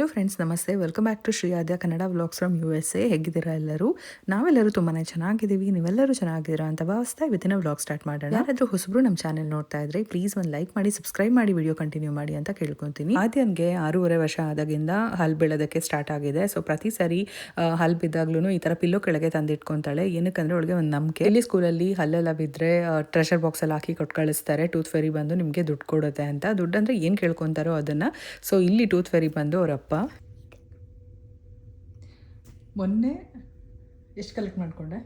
Hello friends ನಮಸ್ತೆ. Welcome back to Shri Aadya Kannada vlogs from U S A ಹೇಗಿದ್ದೀರಾ ಎಲ್ಲರೂ? ನಾವೆಲ್ಲರೂ ತುಂಬಾ ಚೆನ್ನಾಗಿದ್ದೀವಿ. ನೀವೆಲ್ಲರೂ ಚೆನ್ನಾಗಿದ್ದೀರಾ ಅಂತ ಭಾವಿಸ್ತಾ ಇವತ್ತಿನ ವ್ಲಾಗ್ ಸ್ಟಾರ್ಟ್ ಮಾಡೋಣ. ಯಾರಾದರೂ ಹೊಸಬ್ರು ನಮ್ಮ ಚಾನೆಲ್ ನೋಡ್ತಾ ಇದ್ರೆ ಪ್ಲೀಸ್ ಒಂದು ಲೈಕ್ ಮಾಡಿ ಸಬ್ಸ್ಕ್ರೈಬ್ ಮಾಡಿ ವಿಡಿಯೋ ಕಂಟಿನ್ಯೂ ಮಾಡಿ ಅಂತ ಕೇಳ್ಕೊತೀನಿ. ಆದ್ಯನ್ಗೆ ಆರೂವರೆ ವರ್ಷ ಆದಾಗಿಂದ ಹಲ್ ಬೀಳೋದಕ್ಕೆ ಸ್ಟಾರ್ಟ್ ಆಗಿದೆ. ಸೊ ಪ್ರತಿ ಸಾರಿ ಹಲ್ ಬಿದ್ದಾಗ್ಲೂ ಈ ತರ ಪಿಲ್ಲೋ ಕೆಳಗೆ ತಂದಿಟ್ಕೊಂತಾಳೆ. ಏನಕ್ಕಂದ್ರೆ ಅವಳಿಗೆ ಒಂದು ನಂಬಿಕೆ. ಇಲ್ಲಿ ಸ್ಕೂಲಲ್ಲಿ ಹಲ್ಲೆಲ್ಲ ಬಿದ್ದರೆ ಟ್ರೆಷರ್ ಬಾಕ್ಸಲ್ಲಿ ಹಾಕಿ ಕೊಟ್ಟು ಕಳಿಸ್ತಾರೆ. ಟೂತ್ ಫೆರಿ ಬಂದು ನಿಮಗೆ ದುಡ್ಡು ಕೊಡುತ್ತೆ ಅಂತ. ದುಡ್ಡು ಅಂದರೆ ಏನು ಕೇಳ್ಕೊತಾರೋ ಅದನ್ನು. ಸೊ ಇಲ್ಲಿ ಟೂತ್ ಫೆರಿ ಬಂದು ಅವರಪ್ಪ ಮೊನ್ನೆ ಎಷ್ಟು ಕಲೆಕ್ಟ್ ಮಾಡಿಕೊಂಡೆ?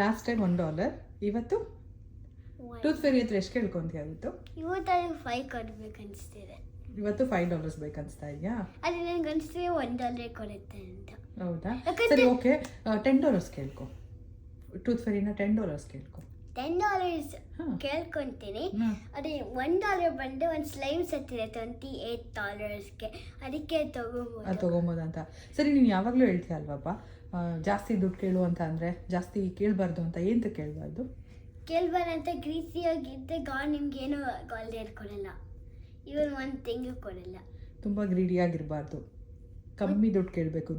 ಲಾಸ್ಟ್ ಟೈಮ್ ಒನ್ ಡಾಲರ್ ಇವತ್ತು? ಟೂತ್ ಫೇರಿ ಹತ್ರ ಎಷ್ಟು ಕೇಳ್ಕೊಂತೀಯ ಇವತ್ತು? ಇವತ್ತು ಫೈವ್ ಕೊಡ್ಬೇಕು ಅನಿಸ್ತಿದೆ ಇವತ್ತು ಫೈವ್ ಡಾಲರ್ಸ್ ಬೇಕನ್ಸ್ತಾ ಇದೆಯಾ? ಅದು ನನಗೆ ಅನಿಸ್ತಿದೆ ಒನ್ ಡಾಲರ್ ಕೊಡುತ್ತೆ ಅಂತ. ಹೌದಾ? ಸರಿ ಓಕೆ ಟೆನ್ ಡಾಲರ್ಸ್ ಕೇಳ್ಕೊ. ಟೂತ್ ಫೇರಿನ ಟೆನ್ ಡಾಲರ್ಸ್ ಕೇಳ್ಕೊ. ಟೆನ್ ಡಾಲರ್ಸ್ ಕೇಳ್ಕೊತೀನಿ. ಅದೇ ಒನ್ ಡಾಲರ್ ಬಂದು ಒಂದು ಸ್ಲೈಮ್ ಸೆಟ್ ಇದೆ ಟ್ವೆಂಟಿ ಏಯ್ಟ್ ಡಾಲರ್ಸ್ಗೆ ಅದಕ್ಕೆ ಅದು ತಗೋಬೋದು. ತೊಗೊಬೋದು ಅಂತ ಸರಿ ನೀವು ಯಾವಾಗಲೂ ಹೇಳ್ತೀಯ ಅಲ್ವಪ್ಪ? ಜಾಸ್ತಿ ದುಡ್ಡು ಕೇಳು ಅಂತ ಅಂದರೆ ಜಾಸ್ತಿ ಕೇಳಬಾರ್ದು ಅಂತ ಏನಂತ ಕೇಳಬಾರ್ದು? ಕೇಳ್ಬಾರಂತ ಗ್ರೀಸಿಯಾಗಿದ್ದೆ ಗಾಡ್ ನಿಮ್ಗೆ ಏನೂ ಗಾಲ್ಡೇರ್ ಕೊಡಲ್ಲ ಇವನ್ ಒಂದು ತಿಂಗಳು ಕೊಡಲ್ಲ. ತುಂಬ ಗ್ರೀಡಿಯಾಗಿರಬಾರ್ದು ಕಮ್ಮಿ ದುಡ್ಡು ಕೇಳಬೇಕು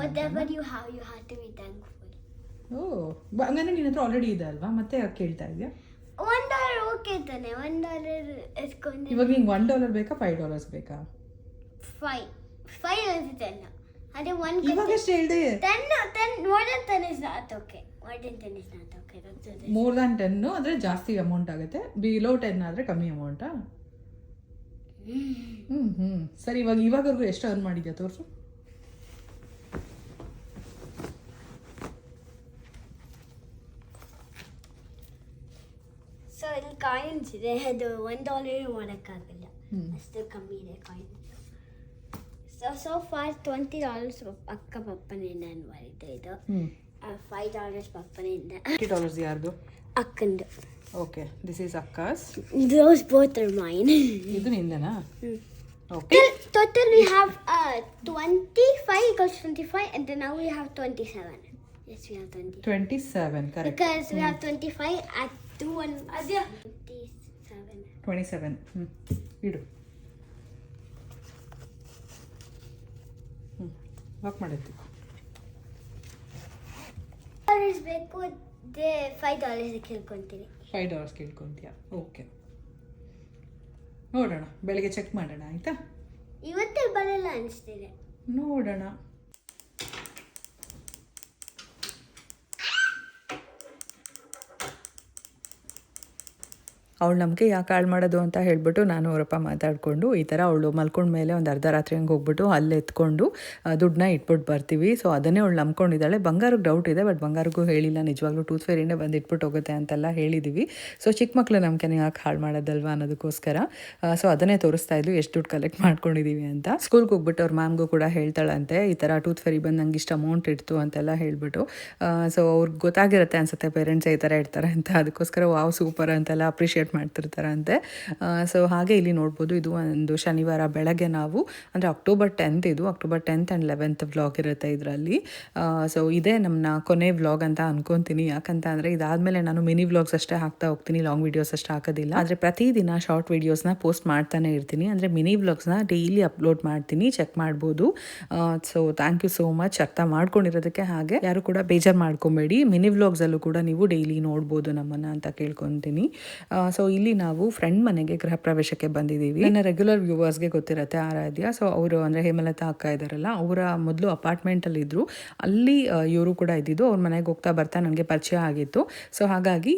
ವಾಟ್ ದೇವ್ರನ್ನ ever you have you have to be thankful oh ಹಂಗಂದ್ರೆ ನಿನ್ನ ಹತ್ರ ಆಲ್ರೆಡಿ ಇದೆ ಅಲ್ವಾ? ಮತ್ತೆ ಯಾಕೆ ಕೇಳ್ತಾ ಇದೆಯಾ? ಒನ್ ಡಾಲರ್ ಓಕೆ ತಾನೆ. ಒನ್ ಡಾಲರ್ ಎಸ್ಕೊಂಡು. ಇವಾಗ ನಿಂಗೆ ಒನ್ ಡಾಲರ್ ಬೇಕಾ ಫೈವ್ ಡಾಲರ್ಸ್ ಬೇಕಾ? ಫೈವ್ ಫೈವ್ ಅನ್ಸುತ್ತೆ ಅಲ್ಲ ಅದೇ ಒನ್ ಇವಾಗ ಎಷ್ಟು ಹೇಳ್ದೆ. Ten ten more than ten is not okay more than ten is not okay more than ten ಅಂದರೆ ಜಾಸ್ತಿ ಅಮೌಂಟ್ ಆಗುತ್ತೆ. ಬಿಲೋ ಟೆನ್ ಆದರೆ ಕಮ್ಮಿ ಅಮೌಂಟಾ ಹ್ಞೂ ಹ್ಞೂ ಸರಿ ಇವಾಗ ಇವಾಗವರೆಗೂ ಎಷ್ಟು ಅರ್ನ್ ಮಾಡಿದ್ಯಾ ತೋರಿಸು ಸೊ ಇಲ್ಲಿ ಕಾಯಿನ್ಸ್ ಇದೆ ಅದು ಒನ್ ಡಾಲರ್ ಮಾಡೋಕ್ಕಾಗಲ್ಲ ಹ್ಮ್. ಅಷ್ಟು ಕಮ್ಮಿ ಇದೆ coins so so for twenty dollars ಅಕ್ಕ ಪಪ್ಪನೇ ನಾನು ಮಾಡಿದ್ದು ಇದು. ಹ್ಞೂ ಫೈವ್ ಡಾಲರ್ಸ್ ಪಪ್ಪನಿಂದ. ಫಿಫ್ಟಿ ಡಾಲರ್ಸ್ ಯಾರ್ದು? ಅಕ್ಕಂದು. ಓಕೆ ದಿಸ್ ಈಸ್ ಅಕ್ಕಾಸ್. ದೋಸ್ ಬೋತ್ ಆರ್ ಮೈನ್ ಇದು ನಿಂದನಾ? Okay Total, we have uh, 25 equals 25, and then now we have 27. Yes, we have 20. Twenty seven correct Because we have 25 at 2 and 27. Twenty seven ಹ್ಞೂ ಇಡು. ಹ್ಞೂ Dollars ಬೇಕು ದೇ five dollars ಕೇಳ್ಕೊಂತೀನಿ. Five dollars ಕೇಳ್ಕೊತೀಯ? Okay ನೋಡೋಣ. ಬೆಳಗ್ಗೆ ಚೆಕ್ ಮಾಡೋಣ ಆಯಿತಾ? ಇವತ್ತೇ ಬರಲ್ಲ ಅನಿಸ್ತಿದೆ. ನೋಡೋಣ. ಅವಳು ನಮಗೆ ಯಾಕೆ ಹಾಳು ಮಾಡೋದು ಅಂತ ಹೇಳ್ಬಿಟ್ಟು ನಾನು ಅವರಪ್ಪ ಮಾತಾಡಿಕೊಂಡು ಈ ಥರ ಅವಳು ಮಲ್ಕೊಂಡ ಮೇಲೆ ಒಂದು ಅರ್ಧ ರಾತ್ರಿ ಹಂಗೆ ಹೋಗ್ಬಿಟ್ಟು ಅಲ್ಲಿ ಎತ್ಕೊಂಡು ದುಡ್ಡನ್ನ ಇಟ್ಬಿಟ್ಟು ಬರ್ತೀವಿ. ಸೊ ಅದನ್ನೇ ಅವಳು ನಂಬ್ಕೊಂಡಿದ್ದಾಳೆ. ಬಂಗಾರಕ್ಕೆ ಡೌಟ್ ಇದೆ ಬಟ್ ಬಂಗಾರಕ್ಕೂ ಹೇಳಿಲ್ಲ. ನಿಜವಾಗ್ಲೂ ಟೂತ್ ಫೇರಿನೇ ಬಂದು ಇಟ್ಬಿಟ್ಟು ಹೋಗುತ್ತೆ ಅಂತೆಲ್ಲ ಹೇಳಿದ್ದೀವಿ ಸೊ ಚಿಕ್ಕ ಮಕ್ಕಳು ನಮ್ಗೆ ಯಾಕೆ ಹಾಳು ಮಾಡೋದಲ್ವಾ ಅನ್ನೋದಕ್ಕೋಸ್ಕರ ಸೊ ಅದನ್ನೇ ತೋರಿಸ್ತಾ ಇದ್ಲು ಎಷ್ಟು ದುಡ್ಡು ಕಲೆಕ್ಟ್ ಮಾಡ್ಕೊಂಡಿದ್ದೀವಿ ಅಂತ. ಸ್ಕೂಲ್ಗೆ ಹೋಗ್ಬಿಟ್ಟು ಅವ್ರ ಮ್ಯಾಮ್ಗೂ ಕೂಡ ಹೇಳ್ತಾಳಂತೆ, ಈ ಥರ ಟೂತ್ ಫೇರಿ ಬಂದು ನಂಗೆ ಇಷ್ಟು ಅಮೌಂಟ್ ಇಡ್ತು ಅಂತೆಲ್ಲ ಹೇಳ್ಬಿಟ್ಟು ಸೊ ಅವ್ರಿಗೆ ಗೊತ್ತಾಗಿರುತ್ತೆ ಅನ್ಸುತ್ತೆ ಪೇರೆಂಟ್ಸ್ ಈ ಥರ ಇಡ್ತಾರೆ ಅಂತ. ಅದಕ್ಕೋಸ್ಕರ, ವಾವ್ ಸೂಪರ್ ಅಂತೆಲ್ಲ ಅಪ್ರಿಷಿಯೇಟ್ ಮಾಡ್ತಿರ್ತಾರಂತೆ. ಸೊ ಹಾಗೆ ಇಲ್ಲಿ ನೋಡ್ಬೋದು ಇದು ಒಂದು ಶನಿವಾರ ಬೆಳಗ್ಗೆ ನಾವು, ಅಂದರೆ ಅಕ್ಟೋಬರ್ ಟೆಂತ್ ಇದು October tenth and eleventh vlog ಇರುತ್ತೆ ಇದರಲ್ಲಿ. ಸೊ ಇದೇ ನಮ್ಮನ್ನ ಕೊನೆ ವ್ಲಾಗ್ ಅಂತ ಅನ್ಕೊತೀನಿ. ಯಾಕಂತ ಅಂದರೆ ಇದಾದಮೇಲೆ ನಾನು ಮಿನಿ ವ್ಲಾಗ್ಸ್ ಅಷ್ಟೇ ಹಾಕ್ತಾ ಹೋಗ್ತೀನಿ ಲಾಂಗ್ ವೀಡಿಯೋಸ್ ಅಷ್ಟೇ ಹಾಕೋದಿಲ್ಲ. ಆದರೆ ಪ್ರತಿದಿನ ಶಾರ್ಟ್ ವೀಡಿಯೋಸ್ನ ಪೋಸ್ಟ್ ಮಾಡ್ತಾನೆ ಇರ್ತೀನಿ. ಅಂದರೆ ಮಿನಿ ವ್ಲಾಗ್ಸ್ನ ಡೈಲಿ ಅಪ್ಲೋಡ್ ಮಾಡ್ತೀನಿ ಚೆಕ್ ಮಾಡ್ಬೋದು. So thank you so much ಅರ್ಥ ಮಾಡ್ಕೊಂಡಿರೋದಕ್ಕೆ ಹಾಗೆ. ಯಾರು ಕೂಡ ಬೇಜಾರು ಮಾಡ್ಕೊಬೇಡಿ. ಮಿನಿ ವ್ಲಾಗ್ಸಲ್ಲೂ ಕೂಡ ನೀವು ಡೈಲಿ ನೋಡ್ಬೋದು ನಮ್ಮನ್ನು ಅಂತ ಕೇಳ್ಕೊತೀನಿ. ಸೊ ಇಲ್ಲಿ ನಾವು ಫ್ರೆಂಡ್ ಮನೆಗೆ ಗೃಹ ಪ್ರವೇಶಕ್ಕೆ ಬಂದಿದ್ದೀವಿ. ನನ್ನ ರೆಗ್ಯುಲರ್ ವ್ಯೂವರ್ಸ್ಗೆ ಗೊತ್ತಿರುತ್ತೆ ಆರಾಧ್ಯ. ಸೊ ಅವರು ಅಂದರೆ ಹೇಮಲತಾ ಅಕ್ಕ ಇದ್ದಾರಲ್ಲ ಅವರ ಮೊದಲು ಅಪಾರ್ಟ್ಮೆಂಟಲ್ಲಿ ಇದ್ದರು ಅಲ್ಲಿ ಇವರು ಕೂಡ ಇದ್ದಿದ್ದು. ಅವ್ರ ಮನೆಗೆ ಹೋಗ್ತಾ ಬರ್ತಾ ನನಗೆ ಪರಿಚಯ ಆಗಿತ್ತು. ಸೊ ಹಾಗಾಗಿ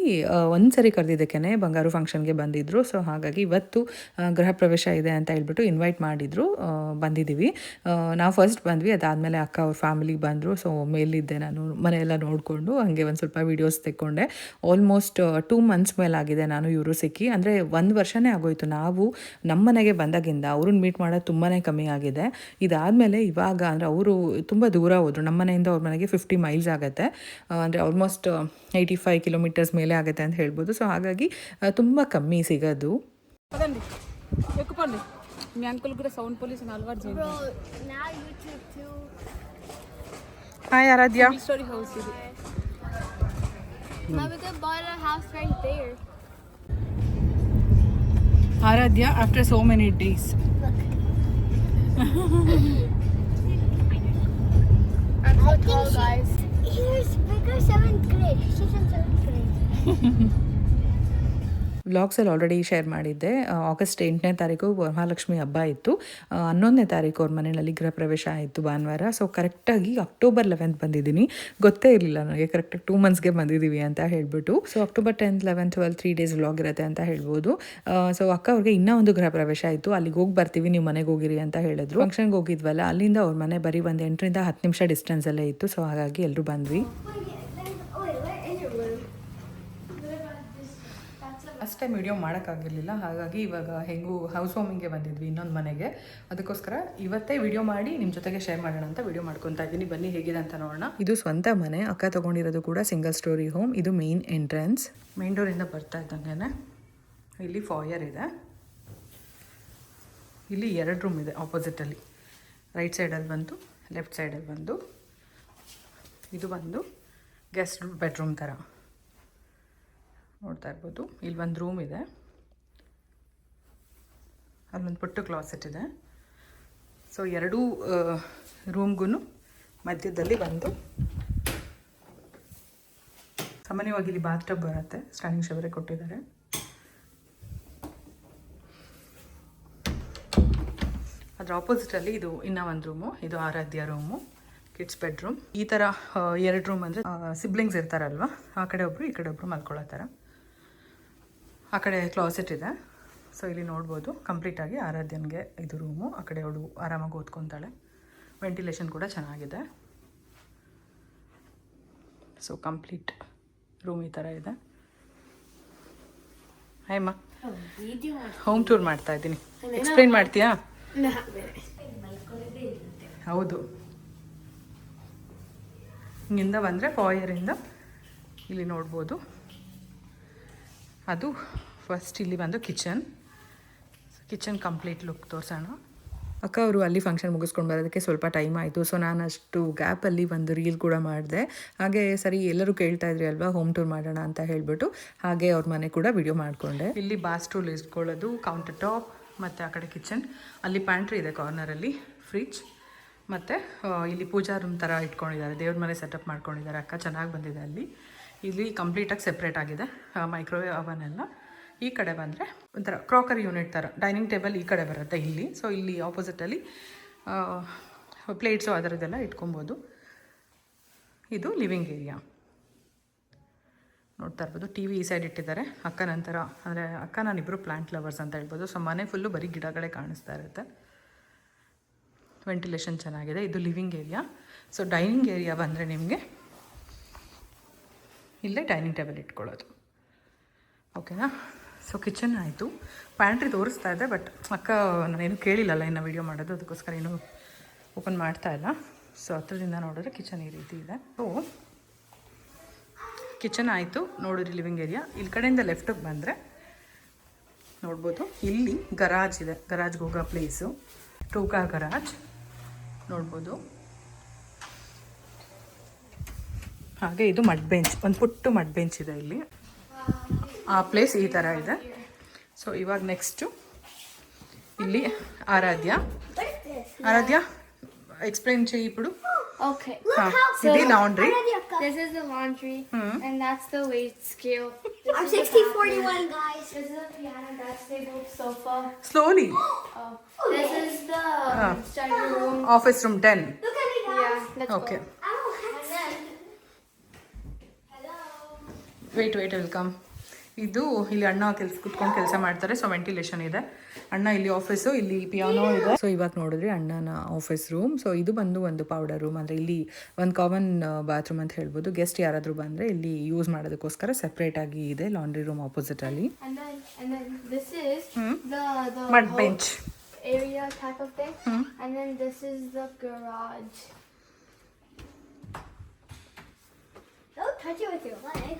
ಒಂದು ಸರಿ ಕರೆದಿದ್ದಕ್ಕೇ ಬಂಗಾರು ಫಂಕ್ಷನ್ಗೆ ಬಂದಿದ್ದರು ಸೊ ಹಾಗಾಗಿ ಇವತ್ತು ಗೃಹ ಪ್ರವೇಶ ಇದೆ ಅಂತ ಹೇಳ್ಬಿಟ್ಟು ಇನ್ವೈಟ್ ಮಾಡಿದ್ರು. ಬಂದಿದ್ದೀವಿ. ನಾವು ಫಸ್ಟ್ ಬಂದ್ವಿ. ಅದಾದಮೇಲೆ ಅಕ್ಕ ಅವ್ರ ಫ್ಯಾಮಿಲಿ ಬಂದರು. ಸೊ ಮೇಲಿದ್ದೆ ನಾನು. ಮನೆಯೆಲ್ಲ ನೋಡಿಕೊಂಡು ಹಾಗೆ ಒಂದು ಸ್ವಲ್ಪ ವೀಡಿಯೋಸ್ ತೆಕ್ಕೊಂಡೆ. ಆಲ್ಮೋಸ್ಟ್ ಟೂ ಮಂತ್ಸ್ ಮೇಲಾಗಿದೆ ನಾನು ಇವರು ಸಿಕ್ಕಿ ಅಂದರೆ ಒಂದು ವರ್ಷನೇ ಆಗೋಯ್ತು ನಾವು ನಮ್ಮ ಮನೆಗೆ ಬಂದಾಗಿಂದ ಅವ್ರನ್ನ ಮೀಟ್ ಮಾಡೋದು ತುಂಬಾ ಕಮ್ಮಿ ಆಗಿದೆ ಇದಾದಮೇಲೆ ಇವಾಗ ಅಂದರೆ ಅವರು ತುಂಬ ದೂರ ಹೋದರು ನಮ್ಮ ಮನೆಯಿಂದ ಅವ್ರ ಮನೆಗೆ ಫಿಫ್ಟಿ ಮೈಲ್ಸ್ ಆಗುತ್ತೆ ಅಂದರೆ ಆಲ್ಮೋಸ್ಟ್ ಏಯ್ಟಿ ಫೈವ್ ಕಿಲೋಮೀಟರ್ಸ್ ಮೇಲೆ ಆಗುತ್ತೆ ಅಂತ ಹೇಳ್ಬೋದು ಸೊ ಹಾಗಾಗಿ ತುಂಬ ಕಮ್ಮಿ ಸಿಗೋದು పదండి ఎక్కుపండి మీ అంకుల్ కూడా సౌండ్ పొల్యూషన్ అలవాటు చేయండి Bro, now YouTube too. Hi Aradhya story house ఇది Now we could buy a house right there. Aradhya after so many days. I'm so tall, guys. Here's bigger seventh grade. She's in seventh grade. ವ್ಲಾಗ್ಸಲ್ಲಿ already share ಮಾಡಿದ್ದೆ. August ಎಂಟನೇ ತಾರೀಕು ಮಹಾಲಕ್ಷ್ಮಿ ಹಬ್ಬ ಇತ್ತು. ಹನ್ನೊಂದನೇ ತಾರೀಕು ಅವ್ರ ಮನೆಯಲ್ಲಿ ಗೃಹ ಪ್ರವೇಶ ಆಯಿತು ಭಾನುವಾರ. ಸೊ ಕರೆಕ್ಟಾಗಿ ಅಕ್ಟೋಬರ್ ಲೆವೆಂತ್ ಬಂದಿದ್ದೀನಿ. ಗೊತ್ತೇ ಇರಲಿಲ್ಲ ನನಗೆ. ಕರೆಕ್ಟಾಗಿ ಟೂ ಮಂತ್ಸ್ಗೆ ಬಂದಿದ್ದೀವಿ ಅಂತ ಹೇಳ್ಬಿಟ್ಟು. So October tenth eleven twelve three days vlog ಇರುತ್ತೆ ಅಂತ ಹೇಳ್ಬೋದು. ಸೊ ಅಕ್ಕ ಅವ್ರಿಗೆ ಇನ್ನೂ ಒಂದು ಗೃಹ ಪ್ರವೇಶ ಆಯಿತು. ಅಲ್ಲಿಗೆ ಹೋಗಿ ಬರ್ತೀವಿ, ನೀವು ಮನೆಗೆ ಹೋಗಿರಿ ಅಂತ ಹೇಳಿದ್ರು. ಫಂಕ್ಷನ್ಗೆ ಹೋಗಿದ್ವಲ್ಲ, ಅಲ್ಲಿಂದ ಅವ್ರ ಮನೆ ಬರೀ ಒಂದು ಎಂಟರಿಂದ ಹತ್ತು ನಿಮಿಷ ಡಿಸ್ಟೆನ್ಸಲ್ಲೇ ಇತ್ತು. ಸೊ ಹಾಗಾಗಿ ಎಲ್ಲರೂ ಬಂದ್ವಿ Oh, wait, where is your room? First time video ಮಾಡೋಕ್ಕಾಗಿರಲಿಲ್ಲ ಹಾಗಾಗಿ ಇವಾಗ ಹೆಂಗು ಹೌಸ್ ವಾಮಿಂಗ್ಗೆ ಬಂದಿದ್ವಿ ಇನ್ನೊಂದು ಮನೆಗೆ. ಅದಕ್ಕೋಸ್ಕರ ಇವತ್ತೇ ವಿಡಿಯೋ ಮಾಡಿ ನಿಮ್ಮ ಜೊತೆಗೆ ಶೇರ್ ಮಾಡೋಣ ಅಂತ ವಿಡಿಯೋ ಮಾಡ್ಕೊತಾ ಇದ್ದೀನಿ. ಬನ್ನಿ, ಹೇಗಿದೆ ಅಂತ ನೋಡೋಣ. ಇದು ಸ್ವಂತ ಮನೆ. ಅಕ್ಕ ತಗೊಂಡಿರೋದು ಕೂಡ ಸಿಂಗಲ್ ಸ್ಟೋರಿ ಹೋಮ್ ಇದು ಮೇನ್ ಎಂಟ್ರೆನ್ಸ್ ಮೇನ್ ಡೋರಿಂದ ಬರ್ತಾ ಇದ್ದಂಗೆ ಇಲ್ಲಿ ಫಾಯರ್ ಇದೆ. ಇಲ್ಲಿ ಎರಡು ರೂಮ್ ಇದೆ ಆಪೋಸಿಟಲ್ಲಿ ರೈಟ್ ಸೈಡಲ್ಲಿ ಬಂದು ಲೆಫ್ಟ್ ಸೈಡಲ್ಲಿ ಬಂದು, ಇದು ಬಂದು ಗೆಸ್ಟ್ ಬೆಡ್ರೂಮ್ ಥರ ನೋಡ್ತಾ ಇರ್ಬೋದು. ಇಲ್ಲಿ ಒಂದು ರೂಮ್ ಇದೆ. ಅಲ್ಲೊಂದು ಪುಟ್ಟು ಕ್ಲಾಸೆಟ್ ಇದೆ. ಸೊ ಎರಡೂ ರೂಮ್ಗೂ ಮಧ್ಯದಲ್ಲಿ ಬಂದು ಸಾಮಾನ್ಯವಾಗಿ ಇಲ್ಲಿ ಬಾತ್ ಟಬ್ ಬರುತ್ತೆ. ಸ್ಟ್ಯಾಂಡಿಂಗ್ ಶವರೇ ಕೊಟ್ಟಿದ್ದಾರೆ. ಅದರ ಆಪೋಸಿಟಲ್ಲಿ ಇದು ಇನ್ನೂ ಒಂದು ರೂಮು ಇದು ಆರಾಧ್ಯ ರೂಮು ಕಿಡ್ಸ್ ಬೆಡ್ರೂಮ್ ಈ ಥರ ಎರಡು ರೂಮ್ ಅಂದರೆ ಸಿಬ್ಲಿಂಗ್ಸ್ ಇರ್ತಾರಲ್ವ? ಆ ಕಡೆ ಒಬ್ಬರು ಈ ಕಡೆ ಒಬ್ಬರು ಮಲ್ಕೊಳ್ಳೋ ಥರ ಆ ಕಡೆ ಕ್ಲಾಸೆಟ್ ಇದೆ. ಸೊ ಇಲ್ಲಿ ನೋಡ್ಬೋದು. ಕಂಪ್ಲೀಟಾಗಿ ಆರಾಧ್ಯನ್ಗೆ ಇದು ರೂಮು ಆ ಕಡೆ ಅವಳು ಆರಾಮಾಗಿ ಓದ್ಕೊತಾಳೆ. ವೆಂಟಿಲೇಷನ್ ಕೂಡ ಚೆನ್ನಾಗಿದೆ. ಸೊ ಕಂಪ್ಲೀಟ್ ರೂಮ್ ಈ ಥರ ಇದೆ. ಹಾಯಮ್ಮ ಹೋಮ್ ಟೂರ್ ಮಾಡ್ತಾ ಇದ್ದೀನಿ. ಎಕ್ಸ್ಪ್ಲೈನ್ ಮಾಡ್ತೀಯಾ? ಹೌದು. ಹಿಂಗಿಂದ ಬಂದರೆ ಫಾಯರಿಂದ ಇಲ್ಲಿ ನೋಡ್ಬೋದು. ಅದು ಫಸ್ಟ್ ಇಲ್ಲಿ ಬಂದು ಕಿಚನ್ ಕಿಚನ್ ಕಂಪ್ಲೀಟ್ ಲುಕ್ ತೋರಿಸೋಣ. ಅಕ್ಕ ಅವರು ಅಲ್ಲಿ ಫಂಕ್ಷನ್ ಮುಗಿಸ್ಕೊಂಡು ಬರೋದಕ್ಕೆ ಸ್ವಲ್ಪ ಟೈಮ್ ಆಯಿತು. ಸೊ ನಾನು ಅಷ್ಟು ಗ್ಯಾಪಲ್ಲಿ ಒಂದು ರೀಲ್ ಕೂಡ ಮಾಡಿದೆ. ಹಾಗೆ ಸರಿ ಎಲ್ಲರೂ ಕೇಳ್ತಾ ಇದ್ರಿ ಅಲ್ವಾ ಹೋಮ್ ಟೂರ್ ಮಾಡೋಣ ಅಂತ ಹೇಳಿಬಿಟ್ಟು. ಹಾಗೆ ಅವ್ರ ಮನೆ ಕೂಡ ವಿಡಿಯೋ ಮಾಡಿಕೊಂಡೆ. ಇಲ್ಲಿ ಬಾಸ್ಟೂಲ್ ಇಟ್ಕೊಳ್ಳೋದು ಕೌಂಟರ್ ಟಾಪ್ ಮತ್ತು ಆ ಕಡೆ ಕಿಚನ್ ಅಲ್ಲಿ ಪ್ಯಾಂಟ್ರಿ ಇದೆ ಕಾರ್ನರಲ್ಲಿ ಫ್ರಿಜ್ ಮತ್ತು ಇಲ್ಲಿ ಪೂಜಾ ರೂಮ್ ಥರ ಇಟ್ಕೊಂಡಿದ್ದಾರೆ. ದೇವ್ರ ಮನೆ ಸೆಟಪ್ ಮಾಡ್ಕೊಂಡಿದ್ದಾರೆ ಅಕ್ಕ ಚೆನ್ನಾಗಿ ಬಂದಿದೆ ಅಲ್ಲಿ. ಇಲ್ಲಿ ಕಂಪ್ಲೀಟಾಗಿ ಸೆಪ್ರೇಟ್ ಆಗಿದೆ ಮೈಕ್ರೋವೇವ್ ಎಲ್ಲ. ಈ ಕಡೆ ಬಂದರೆ ಒಂಥರ ಕ್ರಾಕರ್ ಯೂನಿಟ್ ಥರ ಡೈನಿಂಗ್ ಟೇಬಲ್ ಈ ಕಡೆ ಬರುತ್ತೆ ಇಲ್ಲಿ. ಸೊ ಇಲ್ಲಿ ಆಪೋಸಿಟಲ್ಲಿ ಪ್ಲೇಟ್ಸು ಅದರದ್ದೆಲ್ಲ ಇಟ್ಕೊಬೋದು. ಇದು ಲಿವಿಂಗ್ ಏರಿಯಾ ನೋಡ್ತಾ ಇರ್ಬೋದು ಟಿ ವಿ ಈ ಸೈಡ್ ಇಟ್ಟಿದ್ದಾರೆ. ಅಕ್ಕ ನಂತರ, ಅಂದರೆ ಅಕ್ಕ ನಾನಿಬ್ಬರು ಪ್ಲ್ಯಾಂಟ್ ಲವರ್ಸ್ ಅಂತ ಹೇಳ್ಬೋದು. ಸೊ ಮನೆ ಫುಲ್ಲು ಬರೀ ಗಿಡಗಳೇ ಕಾಣಿಸ್ತಾ ಇರುತ್ತೆ. ವೆಂಟಿಲೇಷನ್ ಚೆನ್ನಾಗಿದೆ. ಇದು living area so dining area ಬಂದರೆ ನಿಮಗೆ ಇಲ್ಲೇ ಡೈನಿಂಗ್ ಟೇಬಲ್ ಇಟ್ಕೊಳ್ಳೋದು. ಓಕೆನಾ? ಸೊ ಕಿಚನ್ ಆಯಿತು. ಪ್ಯಾಂಟ್ರಿ ತೋರಿಸ್ತಾ ಇದೆ ಬಟ್ ಅಕ್ಕ ನಾನೇನು ಕೇಳಿಲ್ಲಲ್ಲ ಇನ್ನು ವೀಡಿಯೋ ಮಾಡೋದು, ಅದಕ್ಕೋಸ್ಕರ ಏನು ಓಪನ್ ಮಾಡ್ತಾ ಇಲ್ಲ. ಸೊ ಹತ್ರದಿಂದ ನೋಡಿದ್ರೆ ಕಿಚನ್ ಈ ರೀತಿ ಇದೆ. ಸೊ ಕಿಚನ್ ಆಯಿತು. ನೋಡಿರಿ ಲಿವಿಂಗ್ ಏರಿಯಾ ಇಲ್ಲಿ ಕಡೆಯಿಂದ ಲೆಫ್ಟಿಗೆ ಬಂದರೆ ನೋಡ್ಬೋದು, ಇಲ್ಲಿ ಗರಾಜ್ ಇದೆ. ಗರಾಜ್ಗೆ ಹೋಗೋ ಪ್ಲೇಸು ಟೂಕಾ ಗರಾಜ್ ನೋಡ್ಬೋದು. ಹಾಗೆ ಇದು ಮಡ್ ಬೆಂಚ್ ಒಂದು ಪುಟ್ಟು ಮಡ್ ಬೆಂಚ್ ಇದೆ ಇಲ್ಲಿ ಆ ಪ್ಲೇಸ್ ಈ ಥರ ಇದೆ ಸೊ ಇವಾಗ ನೆಕ್ಸ್ಟು ಇಲ್ಲಿ ಆರಾಧ್ಯ ಆರಾಧ್ಯ ಎಕ್ಸ್ಪ್ಲೈನ್ ಚೇಯಿಪುಡು Okay. Huh. So, the laundry. This is the laundry, hmm. and that's the weight scale. This I'm 6041, guys. This is the piano, that's table, sofa. Slowly. oh. This is the um, study room. Office room 10. Look at me, guys. Yeah, let's okay. Go. Wait wait welcome ಇದು ಇಲ್ಲಿ ಅಣ್ಣ ಕೆಲ್ಸ ಕುತ್ಕೊಂಡು ಕೆಲಸ ಮಾಡ್ತಾರೆ. So ventilation ಇದೆ. ಅಣ್ಣ ಇಲ್ಲಿ ಆಫೀಸು ಇಲ್ಲಿ ಪಿಯಾನೋ ಇದೆ. ಸೊ ಇವಾಗ ನೋಡಿದ್ರೆ ಅಣ್ಣನ ಆಫೀಸ್ ರೂಮ್ ಸೊ ಇದು ಬಂದು ಒಂದು ಪೌಡರ್ ರೂಮ್ ಅಂದರೆ ಇಲ್ಲಿ ಒಂದು ಕಾಮನ್ ಬಾತ್ರೂಮ್ ಅಂತ ಹೇಳ್ಬೋದು. ಗೆಸ್ಟ್ ಯಾರಾದರೂ ಬಂದರೆ ಇಲ್ಲಿ ಯೂಸ್ ಮಾಡೋದಕ್ಕೋಸ್ಕರ ಸೆಪ್ರೇಟ್ ಆಗಿ ಇದೆ ಲಾಂಡ್ರಿ ರೂಮ್ ಆಪೋಸಿಟಲ್ಲಿ ಅಲ್ಲಿ. Then, and then this is the the mud bench area type of thing, and then this is the garage. Don't touch it with your leg.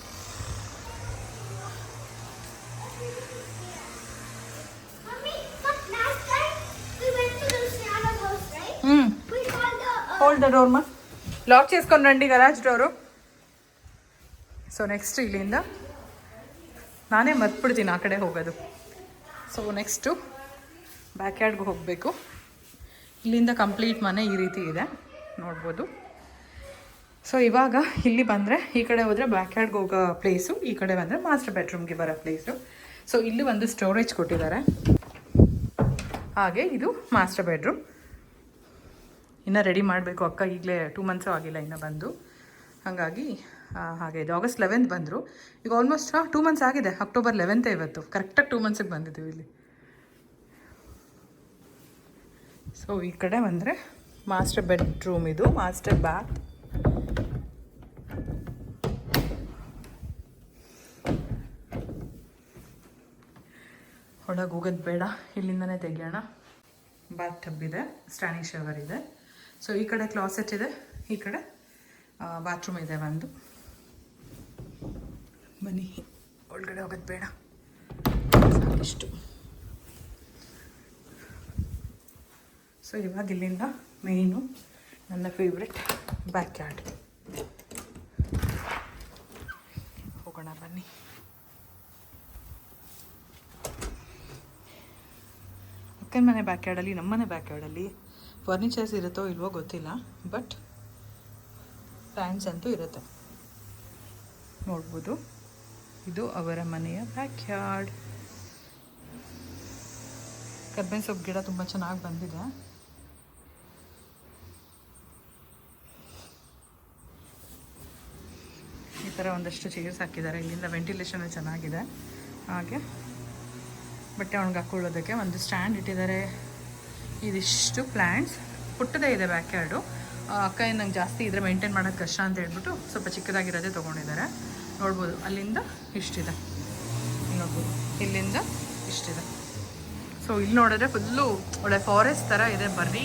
the. Uh, hold the door ಮಾ lock చేసుకొని రండి garage door so next ಇಲ್ಲಿಂದ ನಾನೇ ಮರ್ತ್ಬಿಡ್ತೀನಿ ಆ ಕಡೆ ಹೋಗೋದು so next back ಯಾರ್ಡ್ಗೆ ಹೋಗಬೇಕು ಇಲ್ಲಿಂದ ಕಂಪ್ಲೀಟ್ ಮನೆ ಈ ರೀತಿ ಇದೆ ನೋಡ್ಬೋದು ಸೊ ಇವಾಗ ಇಲ್ಲಿ ಬಂದರೆ ಈ ಕಡೆ ಹೋದರೆ ಬ್ಯಾಕ್ ಯಾರ್ಡ್ಗೆ ಹೋಗೋ ಪ್ಲೇಸು ಈ ಕಡೆ ಬಂದರೆ ಮಾಸ್ಟರ್ ಬೆಡ್ರೂಮ್ಗೆ ಬರೋ ಪ್ಲೇಸು ಸೊ ಇಲ್ಲಿ ಒಂದು ಸ್ಟೋರೇಜ್ ಕೊಟ್ಟಿದ್ದಾರೆ ಹಾಗೆ ಇದು ಮಾಸ್ಟರ್ ಬೆಡ್ರೂಮ್ ಇನ್ನು ರೆಡಿ ಮಾಡಬೇಕು. ಅಕ್ಕ ಈಗಲೇ ಟೂ ಮಂತ್ಸು ಆಗಿಲ್ಲ ಇನ್ನು ಬಂದು. ಹಾಗಾಗಿ ಹಾಗೆ ಇದು. ಆಗಸ್ಟ್ ಲೆವೆಂತ್ ಬಂದರು. ಈಗ ಆಲ್ಮೋಸ್ಟ್ ಹಾಂ ಟೂ ಮಂತ್ಸ್ ಆಗಿದೆ. ಅಕ್ಟೋಬರ್ ಲೆವೆಂತೆ ಇವತ್ತು. ಕರೆಕ್ಟಾಗಿ ಟೂ ಮಂತ್ಸಿಗೆ ಬಂದಿದ್ದೀವಿ ಇಲ್ಲಿ. ಸೊ ಈ ಕಡೆ ಬಂದರೆ ಮಾಸ್ಟರ್ ಬೆಡ್ರೂಮ್ ಇದು ಮಾಸ್ಟರ್ ಬಾತ್ ಒಳಗೆ ಹೋಗೋದು ಬೇಡ. ಇಲ್ಲಿಂದನೇ ತೆಗಿಯೋಣ. ಬಾತ್ ಟಬ್ ಇದೆ. ಸ್ಟ್ಯಾನಿಂಗ್ ಶವರ್ ಇದೆ. ಸೊ ಈ ಕಡೆ ಕ್ಲಾಸೆಟ್ ಇದೆ. ಈ ಕಡೆ ಬಾತ್ರೂಮ್ ಇದೆ ಒಂದು. ಬನ್ನಿ, ಒಳಗಡೆ ಹೋಗೋದು ಬೇಡ. ಸಾಕಿಷ್ಟು. ಸೊ ಇವಾಗ ಇಲ್ಲಿಂದ ಮೇಯ್ನು ನನ್ನ ಫೇವ್ರೆಟ್ ಬ್ಯಾಕ್ ಯಾರ್ಡ್ ಹೋಗೋಣ, ಬನ್ನಿ. ಅಕ್ಕನ ಮನೆ ಬ್ಯಾಕ್ ಯಾರ್ಡಲ್ಲಿ ನಮ್ಮನೆ ಬ್ಯಾಕ್ ಯಾರ್ಡಲ್ಲಿ ಫರ್ನಿಚರ್ಸ್ ಇರುತ್ತೋ ಇಲ್ವೋ ಗೊತ್ತಿಲ್ಲ ಬಟ್ ಫ್ಯಾನ್ಸ್ ಅಂತೂ ಇರುತ್ತೆ. ನೋಡ್ಬೋದು. ಇದು ಅವರ ಮನೆಯ ಬ್ಯಾಕ್ ಯಾರ್ಡ್ ಕರ್ಬೇವಿನ ಸೊಪ್ಪು ಗಿಡ ತುಂಬ ಚೆನ್ನಾಗಿ ಬಂದಿದೆ. ಈ ಥರ ಒಂದಷ್ಟು ಚೇರ್ಸ್ ಹಾಕಿದ್ದಾರೆ. ಇಲ್ಲಿಂದ ವೆಂಟಿಲೇಷನ್ ಚೆನ್ನಾಗಿದೆ. ಹಾಗೆ ಬಟ್ಟೆ ಒಣಗಿ ಹಾಕೊಳ್ಳೋದಕ್ಕೆ ಒಂದು ಸ್ಟ್ಯಾಂಡ್ ಇಟ್ಟಿದ್ದಾರೆ. ಇದಿಷ್ಟು ಪ್ಲ್ಯಾಂಟ್ಸ್ ಪುಟ್ಟದೇ ಇದೆ ಬ್ಯಾಕ್ ಯಾರ್ಡು ಅಕ್ಕ ನಂಗೆ ಜಾಸ್ತಿ ಇದ್ರೆ ಮೇಂಟೈನ್ ಮಾಡೋದು ಕಷ್ಟ ಅಂತ ಹೇಳ್ಬಿಟ್ಟು ಸ್ವಲ್ಪ ಚಿಕ್ಕದಾಗಿರೋದೇ ತೊಗೊಂಡಿದ್ದಾರೆ. ನೋಡ್ಬೋದು, ಅಲ್ಲಿಂದ ಇಷ್ಟಿದೆ. ನೋಡ್ಬೋದು, ಇಲ್ಲಿಂದ ಇಷ್ಟಿದೆ. ಸೊ ಇಲ್ಲಿ ನೋಡಿದ್ರೆ ಫುಲ್ಲು ಒಳ್ಳೆ ಫಾರೆಸ್ಟ್ ಥರ ಇದೆ ಬರ್ರಿ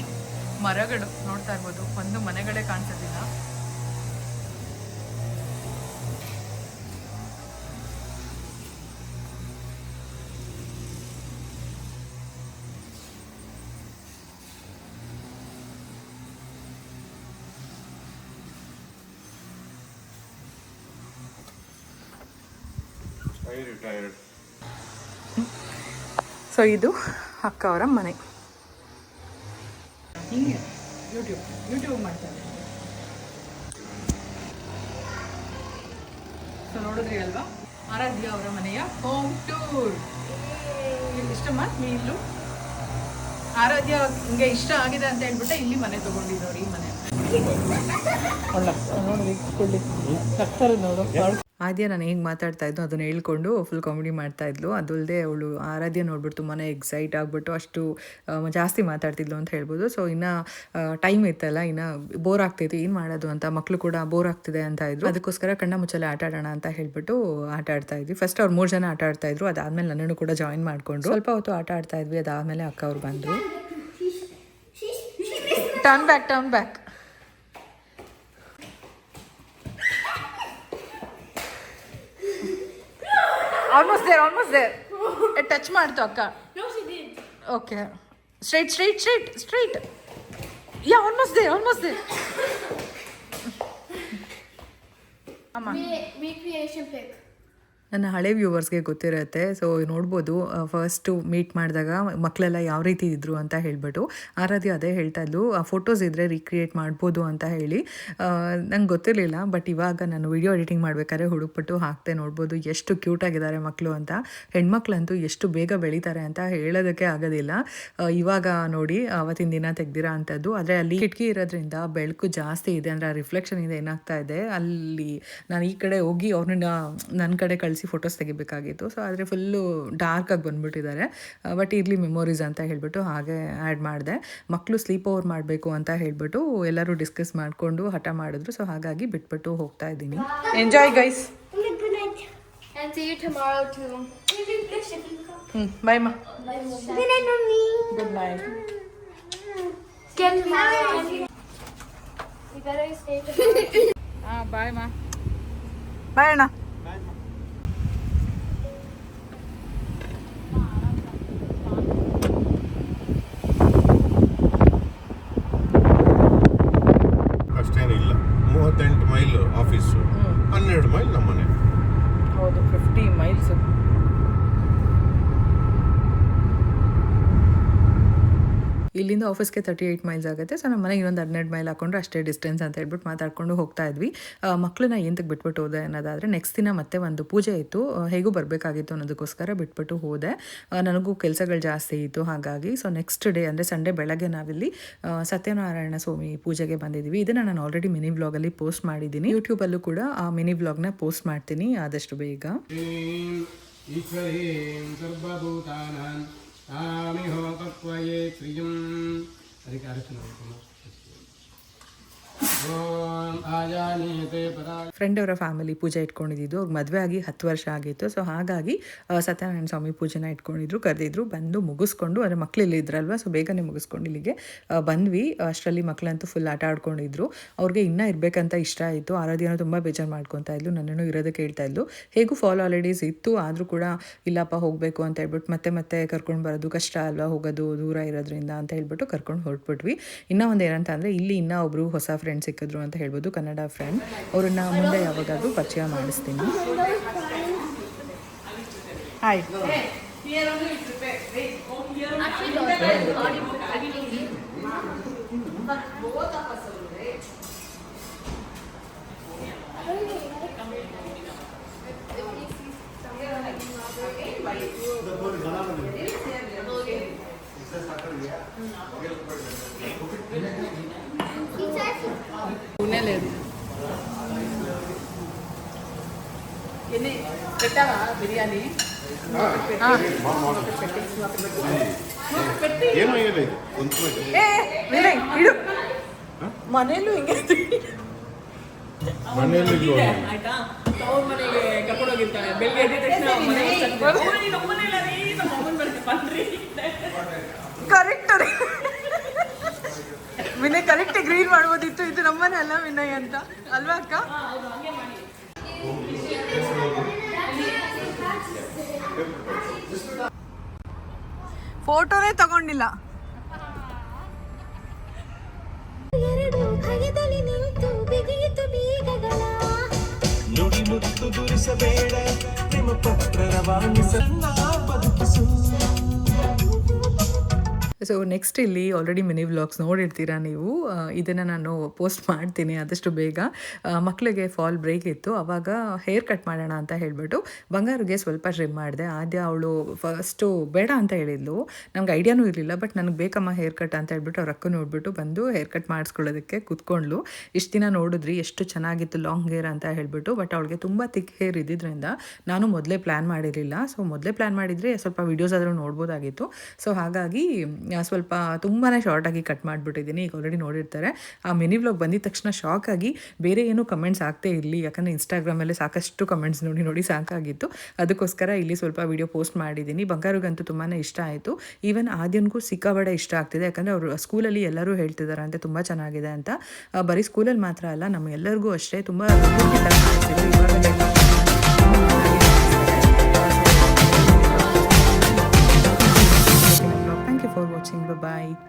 ಮರಗಳು ನೋಡ್ತಾ ಇರ್ಬೋದು. ಒಂದು ಮನೆಗಳೇ ಕಾಣಿಸೋದಿಲ್ಲ. I ಸೊ ಇದು ಅಕ್ಕ ಅವರ ಮನೆ. ಹಿಂಗೆ ಯೂಟ್ಯೂಬ್ ಯೂಟ್ಯೂಬ್ ಮಾಡ್ತಾರೆ. ಸೊ ನೋಡಿದ್ರಿ ಅಲ್ವಾ ಆರಾಧ್ಯ ಅವರ ಮನೆಯ ಹೋಮ್ ಟೂರ್ ಇಷ್ಟಮ್ಮ ಇಲ್ಲು? ಆರಾಧ್ಯ ಹಿಂಗೆ ಇಷ್ಟ ಆಗಿದೆ ಅಂತ ಹೇಳ್ಬಿಟ್ಟು ಇಲ್ಲಿ ಮನೆ ತಗೊಂಡಿದ್ದವ್ರು ಈ ಮನೆ. ಆದ್ಯ ನಾನು ಹೇಗೆ ಮಾತಾಡ್ತಾ ಇದ್ದು ಅದನ್ನು ಹೇಳ್ಕೊಂಡು ಫುಲ್ ಕಾಮಿಡಿ ಮಾಡ್ತಾ ಇದ್ಲು. ಅದಲ್ಲದೆ ಅವಳು ಆರಾಧ್ಯ ನೋಡ್ಬಿಟ್ಟು ತುಂಬಾ ಎಕ್ಸೈಟ್ ಆಗಿಬಿಟ್ಟು ಅಷ್ಟು ಜಾಸ್ತಿ ಮಾತಾಡ್ತಿದ್ಲು ಅಂತ ಹೇಳ್ಬೋದು. ಸೊ ಇನ್ನು ಟೈಮ್ ಇತ್ತಲ್ಲ ಇನ್ನು ಬೋರ್ ಆಗ್ತಿತ್ತು. ಏನು ಮಾಡೋದು ಅಂತ ಮಕ್ಕಳು ಕೂಡ ಬೋರ್ ಆಗ್ತಿದೆ ಅಂತ ಇದ್ರು. ಅದಕ್ಕೋಸ್ಕರ ಕಣ್ಣ ಮುಚ್ಚಲೆ ಆಟ ಆಡೋಣ ಅಂತ ಹೇಳ್ಬಿಟ್ಟು ಆಟ ಆಡ್ತಾ ಇದ್ವಿ. ಫಸ್ಟ್ ಅವ್ರು ಮೂರು ಜನ ಆಟ ಆಡ್ತಾ ಇದ್ರು. ಅದಾದಮೇಲೆ ನನ್ನನ್ನು ಕೂಡ ಜಾಯಿನ್ ಮಾಡಿಕೊಂಡ್ರು. ಸ್ವಲ್ಪ ಹೊತ್ತು ಆಟ ಆಡ್ತಾ ಇದ್ವಿ. ಅದಾದಮೇಲೆ ಅಕ್ಕ ಅವ್ರು ಬಂದರು. Turn back turn back almost there almost there touch ಮಾಡ್ತು ಅಕ್ಕ okay straight straight straight straight yeah almost there almost there ಅಮ್ಮ Re- recreation pic. ನನ್ನ ಹಳೆ ವ್ಯೂವರ್ಸ್ಗೆ ಗೊತ್ತಿರುತ್ತೆ. ಸೊ ನೋಡ್ಬೋದು ಫಸ್ಟು ಮೀಟ್ ಮಾಡಿದಾಗ ಮಕ್ಕಳೆಲ್ಲ ಯಾವ ರೀತಿ ಇದ್ದರು ಅಂತ ಹೇಳ್ಬಿಟ್ಟು, ಆರಾಧ್ಯ ಅದೇ ಹೇಳ್ತಾ ಇದ್ಲು, ಆ ಫೋಟೋಸ್ ಇದ್ದರೆ ರೀಕ್ರಿಯೇಟ್ ಮಾಡ್ಬೋದು ಅಂತ ಹೇಳಿ. ನಂಗೆ ಗೊತ್ತಿರಲಿಲ್ಲ ಬಟ್ ಇವಾಗ ನಾನು ವಿಡಿಯೋ ಎಡಿಟಿಂಗ್ ಮಾಡಬೇಕಾದ್ರೆ ಹುಡುಕ್ಬಿಟ್ಟು ಹಾಕ್ತೆ, ನೋಡ್ಬೋದು ಎಷ್ಟು ಕ್ಯೂಟಾಗಿದ್ದಾರೆ ಮಕ್ಕಳು ಅಂತ. ಹೆಣ್ಮಕ್ಳಂತೂ ಎಷ್ಟು ಬೇಗ ಬೆಳೀತಾರೆ ಅಂತ ಹೇಳೋದಕ್ಕೆ ಆಗೋದಿಲ್ಲ. ಇವಾಗ ನೋಡಿ, ಅವತ್ತಿನ ದಿನ ತೆಗ್ದಿರೋ ಅಂಥದ್ದು ಆದರೆ ಅಲ್ಲಿ ಕಿಟಕಿ ಇರೋದ್ರಿಂದ ಬೆಳಕು ಜಾಸ್ತಿ ಇದೆ ಅಂದರೆ ಆ ರಿಫ್ಲೆಕ್ಷನ್ ಇದೆ ಏನಾಗ್ತಾ ಇದೆ. ಅಲ್ಲಿ ನಾನು ಈ ಕಡೆ ಹೋಗಿ ಅವ್ರನ್ನ ನನ್ನ ಕಡೆ ಫೋಟೋಸ್ ತೆಗಿಬೇಕಾಗಿತ್ತು. ಸೊ ಆದರೆ ಫುಲ್ಲು ಡಾರ್ಕಾಗಿ ಬಂದುಬಿಟ್ಟಿದ್ದಾರೆ. ಬಟ್ ಇರಲಿ ಮೆಮೊರೀಸ್ ಅಂತ ಹೇಳ್ಬಿಟ್ಟು ಹಾಗೆ ಆ್ಯಡ್ ಮಾಡಿದೆ. ಮಕ್ಕಳು ಸ್ಲೀಪ್ ಓವರ್ ಮಾಡಬೇಕು ಅಂತ ಹೇಳಿಬಿಟ್ಟು ಎಲ್ಲರೂ ಡಿಸ್ಕಸ್ ಮಾಡಿಕೊಂಡು ಹಠ ಮಾಡಿದ್ರು. ಸೊ ಹಾಗಾಗಿ ಬಿಟ್ಬಿಟ್ಟು ಹೋಗ್ತಾ ಇದ್ದೀನಿ. ಎಂಜಾಯ್ ಗೈಸ್ ಬಾಯ್ ಮಾ. ಗುಡ್ ನೈಟ್ ಬಾಯ್ ಮಾ ಬಾಯ್ ಅಣ್ಣ ಅಷ್ಟೇನು ಇಲ್ಲ ಮೂವತ್ತೆಂಟು ಮೈಲ್ ಆಫೀಸು ಹನ್ನೆರಡು ಮೈಲ್ ನಮ್ಮನೆ ಹೌದು ಫಿಫ್ಟಿ ಮೈಲ್ಸು ಇಲ್ಲಿಂದ ಆಫೀಸ್ಗೆ ತರ್ಟಿ ಏಯ್ಟ್ ಮೈಲ್ಸ್ ಆಗುತ್ತೆ. ಸೊ ನಮ್ಮ ಮನೆಗೆ ಇನ್ನೊಂದು ಹನ್ನೆರಡು ಮೈಲ್ ಹಾಕೊಂಡ್ರೆ ಅಷ್ಟೇ ಡಿಸ್ಟೆನ್ಸ್ ಅಂತ ಹೇಳ್ಬಿಟ್ಟು ಮಾತಾಡ್ಕೊಂಡು ಹೋಗ್ತಾ ಇದ್ವಿ. ಮಕ್ಕಳನ್ನ ಎಂತಕ್ಕೆ ಬಿಟ್ಬಿಟ್ಟು ಹೋದೆ ಅನ್ನೋದಾದರೆ ನೆಕ್ಸ್ಟ್ ದಿನ ಮತ್ತೆ ಒಂದು ಪೂಜೆ ಇತ್ತು. ಹೇಗೂ ಬರಬೇಕಾಗಿತ್ತು ಅನ್ನೋದಕ್ಕೋಸ್ಕರ ಬಿಟ್ಬಿಟ್ಟು ಹೋದೆ. ನನಗೂ ಕೆಲಸಗಳು ಜಾಸ್ತಿ ಇತ್ತು, ಹಾಗಾಗಿ. ಸೊ ನೆಕ್ಸ್ಟ್ ಡೇ ಅಂದರೆ ಸಂಡೇ ಬೆಳಗ್ಗೆ ನಾವಿಲ್ಲಿ ಸತ್ಯನಾರಾಯಣ ಸ್ವಾಮಿ ಪೂಜೆಗೆ ಬಂದಿದ್ದೀವಿ ಇದನ್ನು ನಾನು ಆಲ್ರೆಡಿ ಮಿನಿ ವ್ಲಾಗಲ್ಲಿ ಪೋಸ್ಟ್ ಮಾಡಿದ್ದೀನಿ. ಯೂಟ್ಯೂಬಲ್ಲೂ ಕೂಡ ಆ ಮಿನಿ ವ್ಲಾಗ್ನ ಪೋಸ್ಟ್ ಮಾಡ್ತೀನಿ. ಆದಷ್ಟು ಬೇಗ. ఆమిహోపక్వయే ప్రియం. అది కార్యక్రమం ಫ್ರೆಂಡ್ ಅವರ ಫ್ಯಾಮಿಲಿ ಪೂಜೆ ಇಟ್ಕೊಂಡಿದ್ದು. ಅವ್ರಿಗೆ ಮದುವೆ ಆಗಿ ಹತ್ತು ವರ್ಷ ಆಗಿತ್ತು. ಸೊ ಹಾಗಾಗಿ ಸತ್ಯನಾರಾಯಣ ಸ್ವಾಮಿ ಪೂಜೆನ ಇಟ್ಕೊಂಡಿದ್ರು, ಕರೆದಿದ್ರು, ಬಂದು ಮುಗಿಸ್ಕೊಂಡು ಅಂದರೆ ಮಕ್ಳು ಇಲ್ಲಿ ಇದ್ರಲ್ವ ಸೊ ಬೇಗನೆ ಮುಗಿಸ್ಕೊಂಡು ಇಲ್ಲಿಗೆ ಬಂದ್ವಿ. ಅಷ್ಟರಲ್ಲಿ ಮಕ್ಕಳಂತೂ ಫುಲ್ ಆಟ ಆಡ್ಕೊಂಡಿದ್ರು. ಅವ್ರಿಗೆ ಇನ್ನೂ ಇರಬೇಕಂತ ಇಷ್ಟ ಆಯಿತು. ಆರಾಧ್ಯನೂ ತುಂಬ ಬೇಜಾರು ಮಾಡ್ಕೊತಾ ಇದ್ಲು, ನನ್ನನ್ನು ಇರೋದಕ್ಕೆ ಹೇಳ್ತಾ ಇದ್ಲು. ಹೇಗೂ ಫಾಲ್ ಹಾಲಿಡೇಸ್ ಇತ್ತು, ಆದರೂ ಕೂಡ ಇಲ್ಲಪ್ಪ, ಹೋಗಬೇಕು ಅಂತ ಹೇಳ್ಬಿಟ್ಟು ಮತ್ತೆ ಮತ್ತೆ ಕರ್ಕೊಂಡು ಬರೋದು ಕಷ್ಟ ಅಲ್ವಾ, ಹೋಗೋದು ದೂರ ಇರೋದ್ರಿಂದ ಅಂತ ಹೇಳ್ಬಿಟ್ಟು ಕರ್ಕೊಂಡು ಹೊರಟ್ಬಿಟ್ವಿ. ಇನ್ನೂ ಒಂದು ಏನಂತ ಅಂದರೆ ಇಲ್ಲಿ ಇನ್ನೂ ಒಬ್ಬರು ಹೊಸ ಫ್ರೆಂಡ್ ಸಿಕ್ಕಿದ್ರು ಅಂತ ಹೇಳ್ಬೋದು. ಕನ್ನಡ ಫ್ರೆಂಡ್ ಅವ್ರನ್ನ ಮುಂದೆ ಯಾವಾಗಾದ್ರೂ ಪರಿಚಯ ಮಾಡಿಸ್ತೀನಿ. ಹಾಯ್ పుణ్యలేదు ఎన్ని పెట్టావా బిర్యానీ ಏನೂ ಇಲ್ಲ ಇದು ಕುಂತ್ಕೊಳ್ಳಿ. ವಿನಯ್ ಇಡು ಮನೇಲೂ ಹಿಂಗೆ ಮನೆಯಲ್ಲಿ ಇಲ್ವೋ? ಆಯ್ತಾ ತವ್ರ ಮನೆಗೆ ಕರ್ಕೊಂಡು ಹೋಗಿರ್ತಾನೆ ಬೆಳಿಗ್ಗೆ ಎದ್ದ ತಕ್ಷಣ ಮನೆ ಕರೆಕ್ಟ್ ವಿನಯ್ ಕರೆಕ್ಟ್ ಗ್ರೀನ್ ಮಾಡ್ಬೋದಿತ್ತು. ಇದು ನಮ್ಮನೆ ಅಲ್ಲ ವಿನಯ್ ಅಂತ. ಅಲ್ವಾ ಅಕ್ಕ? ಫೋಟೋನೇ ತಗೊಂಡಿಲ್ಲ. ಎರಡು ಭಯದಲ್ಲಿ ನಿಂತು ಬಿಗಿಯಿತು ಬೀಗಗಳ. ನುಡಿ ಮುತ್ತು ದುರಿಸಬೇಡ ನಿಮ್ಮ ಪತ್ರ ರವಾನಿಸನ್ನ ಸೊ ನೆಕ್ಸ್ಟ್ ಇಲ್ಲಿ ಆಲ್ರೆಡಿ ಮಿನಿ ವ್ಲಾಗ್ಸ್ ನೋಡಿರ್ತೀರಾ ನೀವು? ಇದನ್ನು ನಾನು ಪೋಸ್ಟ್ ಮಾಡ್ತೀನಿ ಆದಷ್ಟು ಬೇಗ. ಮಕ್ಕಳಿಗೆ ಫಾಲ್ ಬ್ರೇಕ್ ಇತ್ತು. ಅವಾಗ ಹೇರ್ ಕಟ್ ಮಾಡೋಣ ಅಂತ ಹೇಳಿಬಿಟ್ಟು ಬಂಗಾರಿಗೆ ಸ್ವಲ್ಪ ಟ್ರಿಮ್ ಮಾಡಿದೆ. ಆದ್ಯ ಅವಳು ಫಸ್ಟು ಬೇಡ ಅಂತ ಹೇಳಿದ್ಲು. ನಮ್ಗೆ ಐಡಿಯಾನೂ ಇರಲಿಲ್ಲ ಬಟ್ ನನಗೆ ಬೇಕಮ್ಮ ಹೇರ್ ಕಟ್ ಅಂತ ಹೇಳ್ಬಿಟ್ಟು ಅವ್ರ ಅಕ್ಕ ನೋಡ್ಬಿಟ್ಟು ಬಂದು ಹೇರ್ ಕಟ್ ಮಾಡಿಸ್ಕೊಳ್ಳೋದಕ್ಕೆ ಕೂತ್ಕೊಂಡ್ಲು ಇಷ್ಟು ದಿನ ನೋಡಿದ್ರಿ, ಎಷ್ಟು ಚೆನ್ನಾಗಿತ್ತು ಲಾಂಗ್ ಹೇರ್ ಅಂತ ಹೇಳಿಬಿಟ್ಟು ಬಟ್ ಅವಳಿಗೆ ತುಂಬ ತಿಕ್ ಹೇರ್ ಇದ್ದಿದ್ದರಿಂದ ನಾನು ಮೊದಲೇ ಪ್ಲ್ಯಾನ್ ಮಾಡಿರಲಿಲ್ಲ. ಸೊ ಮೊದಲೇ ಪ್ಲ್ಯಾನ್ ಮಾಡಿದರೆ ಸ್ವಲ್ಪ ವೀಡಿಯೋಸ್ ಆದರೂ ನೋಡ್ಬೋದಾಗಿತ್ತು. ಸೊ ಹಾಗಾಗಿ ಸ್ವಲ್ಪ ತುಂಬಾ ಶಾರ್ಟಾಗಿ ಕಟ್ ಮಾಡಿಬಿಟ್ಟಿದ್ದೀನಿ, ಈಗ ಆಲ್ರೆಡಿ ನೋಡಿರ್ತಾರೆ. ಆ ಮಿನಿ ವ್ಲಾಗ್ ಬಂದಿದ ತಕ್ಷಣ ಶಾಕ್ ಆಗಿ ಬೇರೆ ಏನೂ ಕಮೆಂಟ್ಸ್ ಆಗ್ತೇ ಇರಲಿ, ಯಾಕಂದರೆ ಇನ್ಸ್ಟಾಗ್ರಾಮಲ್ಲಿ ಸಾಕಷ್ಟು ಕಮೆಂಟ್ಸ್ ನೋಡಿ ನೋಡಿ ಸಾಕಾಗಿತ್ತು ಅದಕ್ಕೋಸ್ಕರ ಇಲ್ಲಿ ಸ್ವಲ್ಪ ವೀಡಿಯೋ ಪೋಸ್ಟ್ ಮಾಡಿದ್ದೀನಿ. ಬಂಗಾರಿಗಂತೂ ತುಂಬಾ ಇಷ್ಟ ಆಯಿತು. ಈವನ್ ಆದ್ಯನ್ಗೂ ಸಿಕ್ಕಾಬಡ ಇಷ್ಟ ಆಗ್ತಿದೆ, ಯಾಕಂದರೆ ಅವರು ಸ್ಕೂಲಲ್ಲಿ ಎಲ್ಲರೂ ಹೇಳ್ತಿದ್ದಾರೆ ಅಂತ ತುಂಬ ಚೆನ್ನಾಗಿದೆ ಅಂತ. ಬರೀ ಸ್ಕೂಲಲ್ಲಿ ಮಾತ್ರ ಅಲ್ಲ ನಮ್ಮ ಎಲ್ಲರಿಗೂ ಅಷ್ಟೇ ತುಂಬ ಇವಾಗ